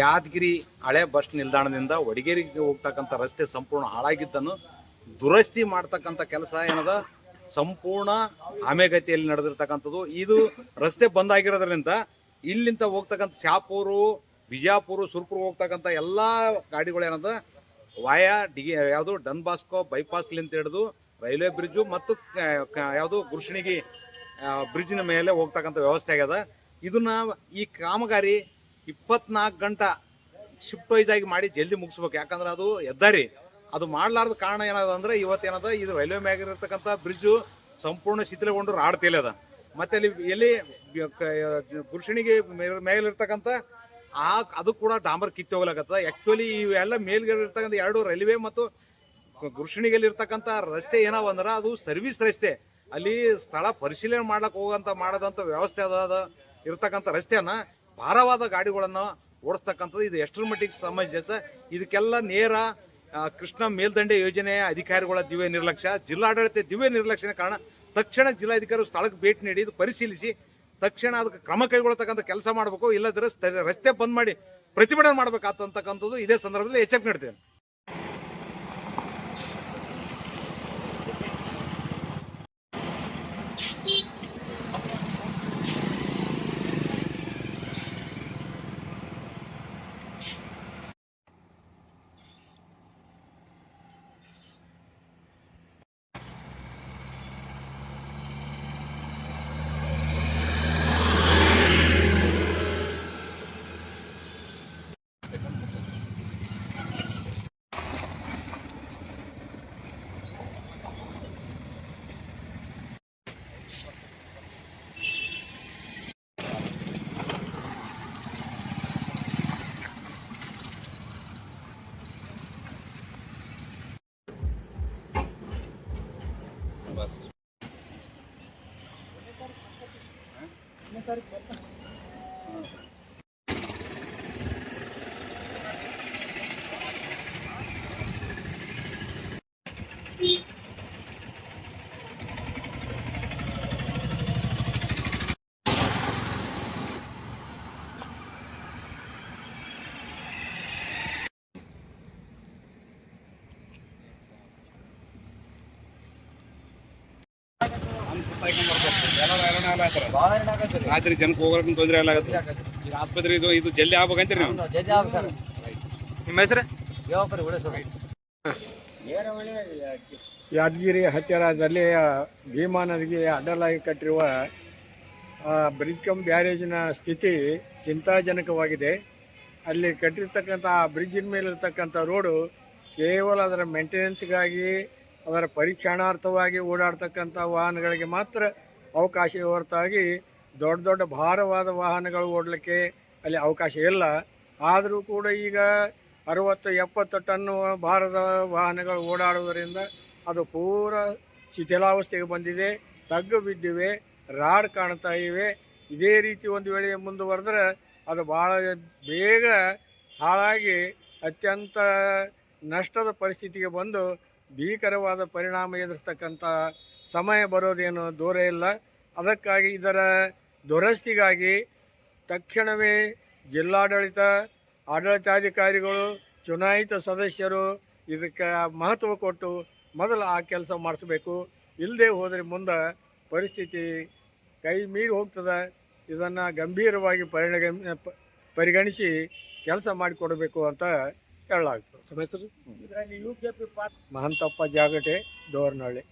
ಯಾದಗಿರಿ ಹಳೆ ಬಸ್ ನಿಲ್ದಾಣದಿಂದ ವಡಗೇರಿಗೆ ಹೋಗ್ತಕ್ಕಂಥ ರಸ್ತೆ ಸಂಪೂರ್ಣ ಹಾಳಾಗಿದ್ದನ್ನು ದುರಸ್ತಿ ಮಾಡ್ತಕ್ಕಂಥ ಕೆಲಸ ಏನದ? ಸಂಪೂರ್ಣ ಆಮೆಗತಿಯಲ್ಲಿ ನಡೆದಿರ್ತಕ್ಕಂಥದ್ದು. ಇದು ರಸ್ತೆ ಬಂದ್ ಆಗಿರೋದ್ರಿಂದ ಇಲ್ಲಿಂದ ಹೋಗ್ತಕ್ಕಂಥ ಶಾಪೂರು ಬಿಜಾಪುರ ಸುರ್ಪುರ್ ಹೋಗ್ತಕ್ಕಂಥ ಎಲ್ಲ ಗಾಡಿಗಳು ಏನದ? ವಾಯಾ, ಡಿಗಿ, ಯಾವುದು ಡನ್ ಬಾಸ್ಕೋ ಬೈಪಾಸ್ಲಿಂತ ಹಿಡಿದು ರೈಲ್ವೆ ಬ್ರಿಡ್ಜು ಮತ್ತು ಯಾವುದು ಗುರುಷಣಿಗಿ ಬ್ರಿಡ್ಜಿನ ಮೇಲೆ ಹೋಗ್ತಕ್ಕಂಥ ವ್ಯವಸ್ಥೆ ಆಗ್ಯದ. ಇದನ್ನ ಈ ಕಾಮಗಾರಿ ಇಪ್ಪತ್ನಾಲ್ಕು ಗಂಟೆ ಶಿಫ್ಟ್ ವೈಸ್ ಆಗಿ ಮಾಡಿ ಜಲ್ದಿ ಮುಗಿಸ್ಬೇಕು. ಯಾಕಂದ್ರೆ ಅದು ಹೆದ್ದಾರಿ. ಅದು ಮಾಡ್ಲಾರ್ದ ಕಾರಣ ಏನದ ಅಂದ್ರೆ ಇವತ್ತೇನದ ಇದು ರೈಲ್ವೆ ಮ್ಯಾಗಿರತಕ್ಕಂಥ ಬ್ರಿಡ್ಜು ಸಂಪೂರ್ಣ ಶಿಥಿಲಗೊಂಡು ರಾಡ್ ತೇಲದ ಮತ್ತೆ ಅಲ್ಲಿ ಎಲ್ಲಿ ಗುರುಷಣಿಗೆ ಮೇಲಿರ್ತಕ್ಕಂಥ ಆ ಅದು ಕೂಡ ಡಾಂಬರ್ ಕಿತ್ತು ಹೋಗ್ಲಾಕತ್ತದ. ಆಕ್ಚುಲಿ ಇವೆಲ್ಲ ಮೇಲ್ಗಿರ್ತಕ್ಕಂಥ ಎರಡು ರೈಲ್ವೆ ಮತ್ತು ಗುರುಷಣಿಗೆಲ್ಲಿ ಇರ್ತಕ್ಕಂಥ ರಸ್ತೆ ಏನವ ಅಂದ್ರೆ ಅದು ಸರ್ವಿಸ್ ರಸ್ತೆ. ಅಲ್ಲಿ ಸ್ಥಳ ಪರಿಶೀಲನೆ ಮಾಡ್ಲಕ್ ಹೋಗಂತ ಮಾಡದಂತ ವ್ಯವಸ್ಥೆ ಅದ ಇರ್ತಕ್ಕಂಥ ರಸ್ತೆಯನ್ನ ಭಾರವಾದ ಗಾಡಿಗಳನ್ನು ಓಡಿಸ್ತಕ್ಕಂಥದ್ದು ಇದು ಎಷ್ಟರ ಮಟ್ಟಿಗೆ ಸಮಂಜಸ ಇದಕ್ಕೆಲ್ಲ ನೇರ ಕೃಷ್ಣ ಮೇಲ್ದಂಡೆ ಯೋಜನೆಯ ಅಧಿಕಾರಿಗಳ ದಿವ್ಯ ನಿರ್ಲಕ್ಷ್ಯ, ಜಿಲ್ಲಾಡಳಿತ ದಿವ್ಯ ನಿರ್ಲಕ್ಷ್ಯನ ಕಾರಣ ತಕ್ಷಣ ಜಿಲ್ಲಾಧಿಕಾರಿ ಸ್ಥಳಕ್ಕೆ ಭೇಟಿ ನೀಡಿ ಇದು ಪರಿಶೀಲಿಸಿ, ತಕ್ಷಣ ಅದಕ್ಕೆ ಕ್ರಮ ಕೈಗೊಳ್ಳತಕ್ಕಂಥ ಕೆಲಸ ಮಾಡಬೇಕು ಇಲ್ಲದ್ರೆ ರಸ್ತೆ ಬಂದ್ ಮಾಡಿ ಪ್ರತಿಭಟನೆ ಮಾಡಬೇಕಾದಂತಕ್ಕಂಥದ್ದು ಇದೇ ಸಂದರ್ಭದಲ್ಲಿ ಎಚ್ಚರಿಕೆ ನೀಡ್ತೇನೆ. Plus. ¿Eh? ರಾತ್ರಿ ಜನಕ್ಕೆ ಹೋಗೋಕ್ಕೆ ತೊಂದರೆ ಎಲ್ಲ ಆಗತ್ತೆ. ಈಗ ಆಸ್ಪತ್ರೆ ಇದು ಇದು ಜಲ್ಲಿ ಆಗ್ಬೇಕಂತೀರಿ ನೀವು. ನಿಮ್ಮ ಹೆಸರು? ಯಾದಗಿರಿ ಹತ್ತಿರದಲ್ಲಿ ಭೀಮಾ ನದಿಗೆ ಅಡ್ಡಲಾಗಿ ಕಟ್ಟಿರುವ ಆ, ಬ್ರಿಡ್ಜ್ ಕಂ ಬ್ಯಾರೇಜಿನ ಸ್ಥಿತಿ ಚಿಂತಾಜನಕವಾಗಿದೆ. ಅಲ್ಲಿ ಕಟ್ಟಿರ್ತಕ್ಕಂಥ ಆ ಬ್ರಿಡ್ಜಿನ ಮೇಲಿರ್ತಕ್ಕಂಥ ರೋಡು ಕೇವಲ ಅದರ ಮೇಂಟೆನೆನ್ಸ್ಗಾಗಿ ಅದರ ಪರೀಕ್ಷಣಾರ್ಥವಾಗಿ ಓಡಾಡ್ತಕ್ಕಂಥ ವಾಹನಗಳಿಗೆ ಮಾತ್ರ ಅವಕಾಶ ಹೊರತಾಗಿ ದೊಡ್ಡ ದೊಡ್ಡ ಭಾರವಾದ ವಾಹನಗಳು ಓಡಲಿಕ್ಕೆ ಅಲ್ಲಿ ಅವಕಾಶ ಇಲ್ಲ. ಆದರೂ ಕೂಡ ಈಗ ಅರವತ್ತು, ಎಪ್ಪತ್ತು ಟನ್ನು ಭಾರದ ವಾಹನಗಳು ಓಡಾಡುವುದರಿಂದ ಅದು ಪೂರ ಶಿಥಿಲಾವಸ್ಥೆಗೆ ಬಂದಿದೆ. ತಗ್ಗು ಬಿದ್ದಿವೆ, ರಾಡ್ ಕಾಣ್ತಾ ಇವೆ. ಇದೇ ರೀತಿ ಒಂದು ವೇಳೆ ಮುಂದುವರೆದ್ರೆ ಅದು ಭಾಳ ಬೇಗ ಹಾಳಾಗಿ ಅತ್ಯಂತ ನಷ್ಟದ ಪರಿಸ್ಥಿತಿಗೆ ಬಂದು ಭೀಕರವಾದ ಪರಿಣಾಮ ಎದುರಿಸ್ತಕ್ಕಂಥ ಸಮಯ ಬರೋದೇನು ದೂರ ಇಲ್ಲ. ಅದಕ್ಕಾಗಿ ಇದರ ದುರಸ್ತಿಗಾಗಿ ತಕ್ಷಣವೇ ಜಿಲ್ಲಾಡಳಿತ, ಆಡಳಿತಾಧಿಕಾರಿಗಳು, ಚುನಾಯಿತ ಸದಸ್ಯರು ಇದಕ್ಕೆ ಮಹತ್ವ ಕೊಟ್ಟು ಮೊದಲು ಆ ಕೆಲಸ ಮಾಡಿಸ್ಬೇಕು. ಇಲ್ಲದೆ ಹೋದರೆ ಮುಂದೆ ಪರಿಸ್ಥಿತಿ ಕೈ ಮೀರಿ ಹೋಗ್ತದೆ. ಇದನ್ನು ಗಂಭೀರವಾಗಿ ಪರಿಣಗ ಪರಿಗಣಿಸಿ ಕೆಲಸ ಮಾಡಿಕೊಡಬೇಕು ಅಂತ ಹೇಳಲಾಗ್ತದೆ ಮಹಂತಪ್ಪ ಜಾಗಟೆ ಡೋರ್ನಹಳ್ಳಿ